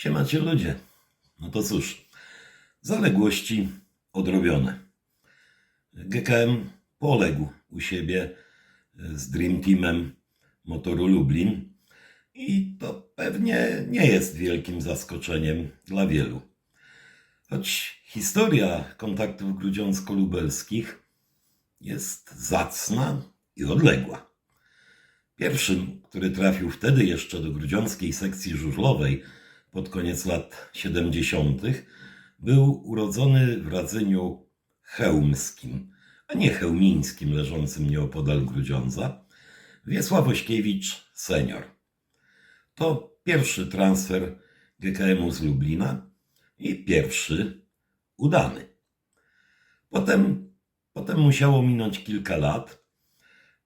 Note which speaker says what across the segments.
Speaker 1: Siemacie ludzie. No to cóż, zaległości odrobione. GKM poległ u siebie z Dream Teamem motoru Lublin i to pewnie nie jest wielkim zaskoczeniem dla wielu. Choć historia kontaktów grudziącko-lubelskich jest zacna i odległa. Pierwszym, który trafił wtedy jeszcze do grudziąckiej sekcji żużlowej pod koniec lat 70., był urodzony w Radzyniu Chełmskim, a nie chełmińskim, leżącym nieopodal Grudziądza, Wiesław Ośkiewicz senior. To pierwszy transfer GKM-u z Lublina i pierwszy udany. Potem, potem musiało minąć kilka lat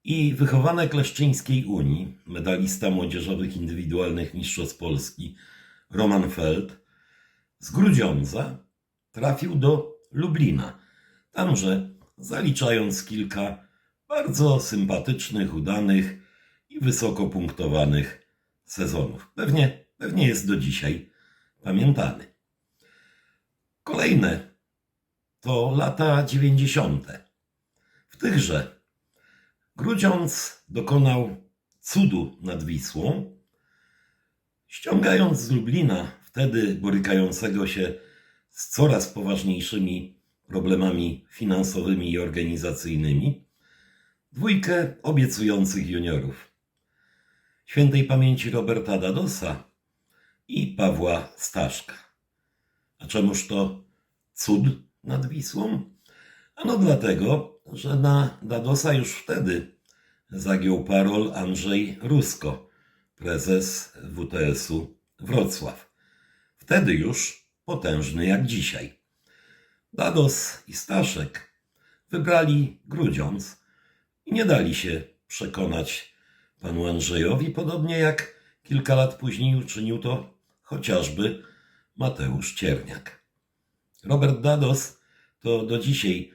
Speaker 1: i wychowanek Leszczyńskiej Unii, medalista młodzieżowych indywidualnych mistrzostw Polski Roman Feld z Grudziądza trafił do Lublina. Tamże zaliczając kilka bardzo sympatycznych, udanych i wysoko punktowanych sezonów. Pewnie, pewnie jest do dzisiaj pamiętany. Kolejne to lata 90. W tychże Grudziądz dokonał cudu nad Wisłą, ściągając z Lublina, wtedy borykającego się z coraz poważniejszymi problemami finansowymi i organizacyjnymi, dwójkę obiecujących juniorów. Świętej pamięci Roberta Dadosa i Pawła Staszka. A czemuż to cud nad Wisłą? Ano dlatego, że na Dadosa już wtedy zagiął parol Andrzej Rusko, prezes WTS-u Wrocław. Wtedy już potężny jak dzisiaj. Dados i Staszek wybrali Grudziądz i nie dali się przekonać panu Andrzejowi, podobnie jak kilka lat później uczynił to chociażby Mateusz Cierniak. Robert Dados to do dzisiaj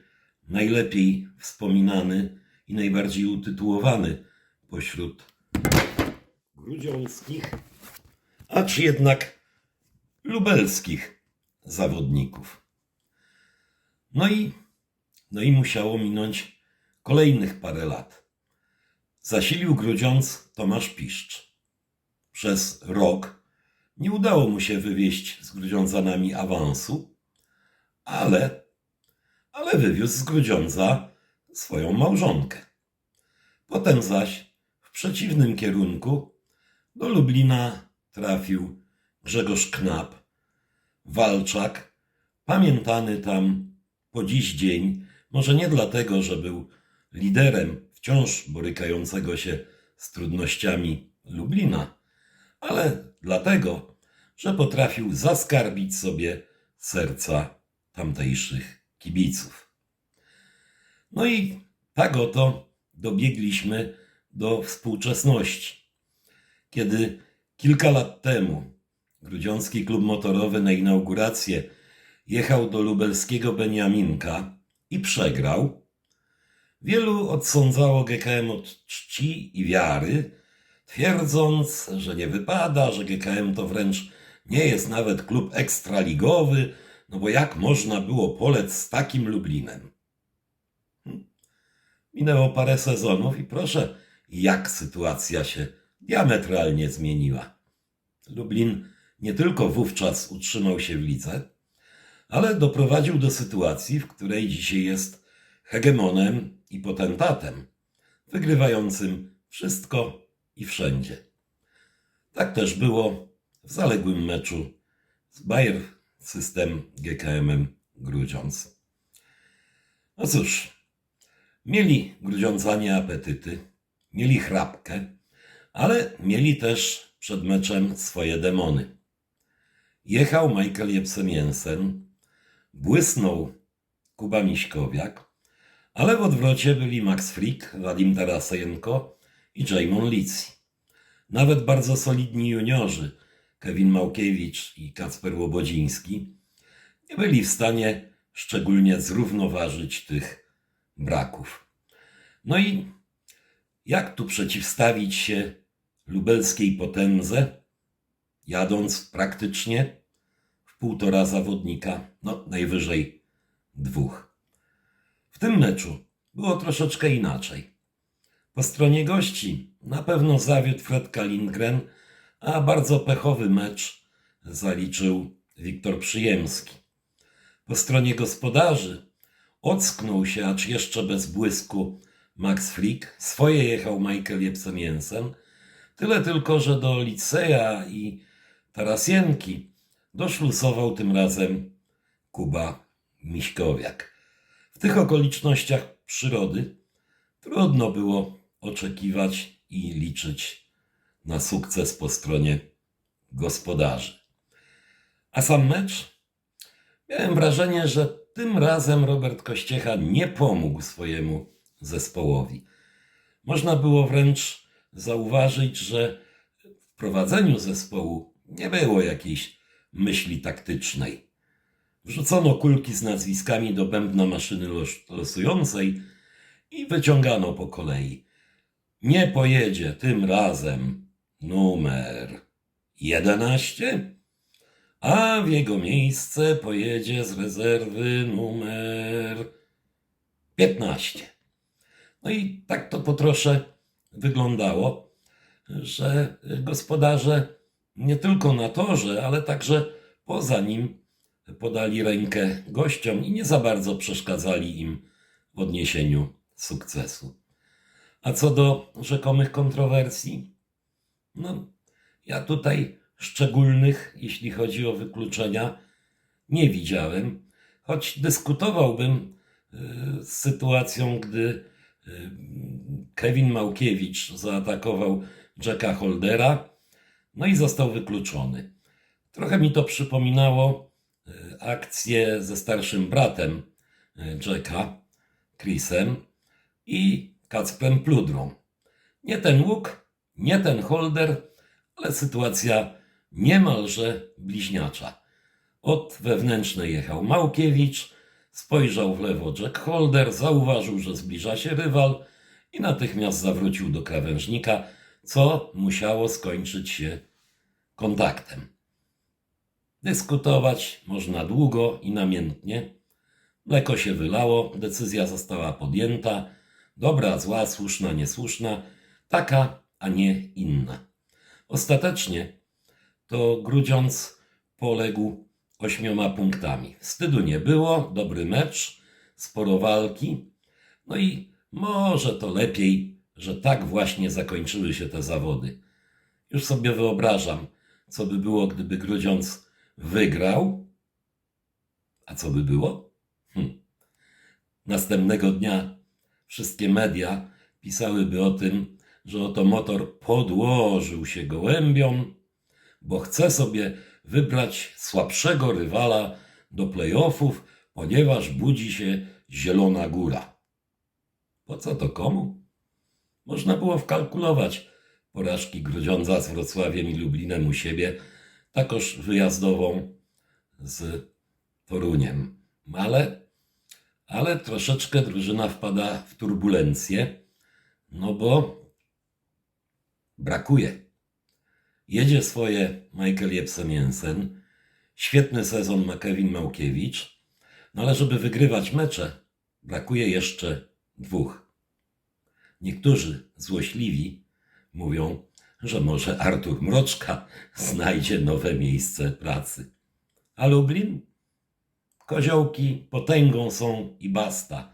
Speaker 1: najlepiej wspominany i najbardziej utytułowany pośród grudziąckich, acz jednak lubelskich zawodników. No i, no i musiało minąć kolejnych parę lat. Zasilił Grudziądz Tomasz Piszcz. Przez rok nie udało mu się wywieźć z Grudziądzanami awansu, ale, ale wywiózł z Grudziądza swoją małżonkę. Potem zaś w przeciwnym kierunku do Lublina trafił Grzegorz Knap, walczak, pamiętany tam po dziś dzień, może nie dlatego, że był liderem wciąż borykającego się z trudnościami Lublina, ale dlatego, że potrafił zaskarbić sobie serca tamtejszych kibiców. No i tak oto dobiegliśmy do współczesności, kiedy kilka lat temu Grudziącki Klub Motorowy na inaugurację jechał do lubelskiego Beniaminka i przegrał. Wielu odsądzało GKM od czci i wiary, twierdząc, że nie wypada, że GKM to wręcz nie jest nawet klub ekstraligowy, no bo jak można było polec z takim Lublinem? Hm. Minęło parę sezonów i proszę, jak sytuacja się diametralnie zmieniła. Lublin nie tylko wówczas utrzymał się w lidze, ale doprowadził do sytuacji, w której dzisiaj jest hegemonem i potentatem, wygrywającym wszystko i wszędzie. Tak też było w zaległym meczu z Bayer System GKM-em Grudziądz. No cóż, mieli Grudziądzanie apetyty, mieli chrapkę, ale mieli też przed meczem swoje demony. Jechał Michael Jepsemiensen, błysnął Kuba Miśkowiak, ale w odwrocie byli Max Frick, Wadim Tarasenko i Jamon Lici. Nawet bardzo solidni juniorzy, Kevin Małkiewicz i Kacper Łobodziński, nie byli w stanie szczególnie zrównoważyć tych braków. No i jak tu przeciwstawić się lubelskiej potędze jadąc praktycznie w półtora zawodnika, no najwyżej dwóch. W tym meczu było troszeczkę inaczej. Po stronie gości na pewno zawiódł Fredka Lindgren, a bardzo pechowy mecz zaliczył Wiktor Przyjemski. Po stronie gospodarzy ocknął się, acz jeszcze bez błysku, Max Frick. Swoje jechał Michael Jepsen-Jensen. Tyle tylko, że do Liceja i Tarasienki doszlusował tym razem Kuba Miśkowiak. W tych okolicznościach przyrody trudno było oczekiwać i liczyć na sukces po stronie gospodarzy. A sam mecz? Miałem wrażenie, że tym razem Robert Kościecha nie pomógł swojemu zespołowi. Można było wręcz zauważyć, że w prowadzeniu zespołu nie było jakiejś myśli taktycznej. Wrzucono kulki z nazwiskami do bębna maszyny los- losującej i wyciągano po kolei. Nie pojedzie tym razem numer 11, a w jego miejsce pojedzie z rezerwy numer 15. No i tak to po trosze wyglądało, że gospodarze nie tylko na torze, ale także poza nim podali rękę gościom i nie za bardzo przeszkadzali im w odniesieniu sukcesu. A co do rzekomych kontrowersji, no ja tutaj szczególnych, jeśli chodzi o wykluczenia, nie widziałem, choć dyskutowałbym y, z sytuacją, gdy Kevin Małkiewicz zaatakował Jacka Holdera, no i został wykluczony. Trochę mi to przypominało y, akcję ze starszym bratem y, Jacka, Chrisem i Kacprem Pludrą. Nie ten łuk, nie ten holder, ale sytuacja niemalże bliźniacza. Od wewnętrznej jechał Małkiewicz, spojrzał w lewo Jack Holder, zauważył, że zbliża się rywal i natychmiast zawrócił do krawężnika, co musiało skończyć się kontaktem. Dyskutować można długo i namiętnie. Mleko się wylało, decyzja została podjęta. Dobra, zła, słuszna, niesłuszna, taka, a nie inna. Ostatecznie to Grudziądz poległ ośmioma punktami. Wstydu nie było, dobry mecz, sporo walki. No i może to lepiej, że tak właśnie zakończyły się te zawody. Już sobie wyobrażam, co by było, gdyby Grudziądz wygrał. A co by było? Hm. Następnego dnia wszystkie media pisałyby o tym, że oto motor podłożył się gołębiom, bo chce sobie wybrać słabszego rywala do playoffów, ponieważ budzi się Zielona Góra. Po co to komu? Można było wkalkulować porażki Grudziądza z Wrocławiem i Lublinem u siebie, takoż wyjazdową z Toruniem. Ale, ale troszeczkę drużyna wpada w turbulencję, no bo brakuje. Jedzie swoje Michael Jepsen-Jensen, świetny sezon ma Kevin Małkiewicz, no ale żeby wygrywać mecze, brakuje jeszcze dwóch. Niektórzy złośliwi mówią, że może Artur Mroczka znajdzie nowe miejsce pracy. A Lublin? Koziołki potęgą są i basta.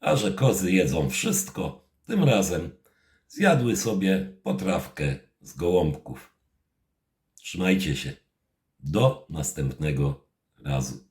Speaker 1: A że kozy jedzą wszystko, tym razem zjadły sobie potrawkę z gołąbków. Trzymajcie się. Do następnego razu.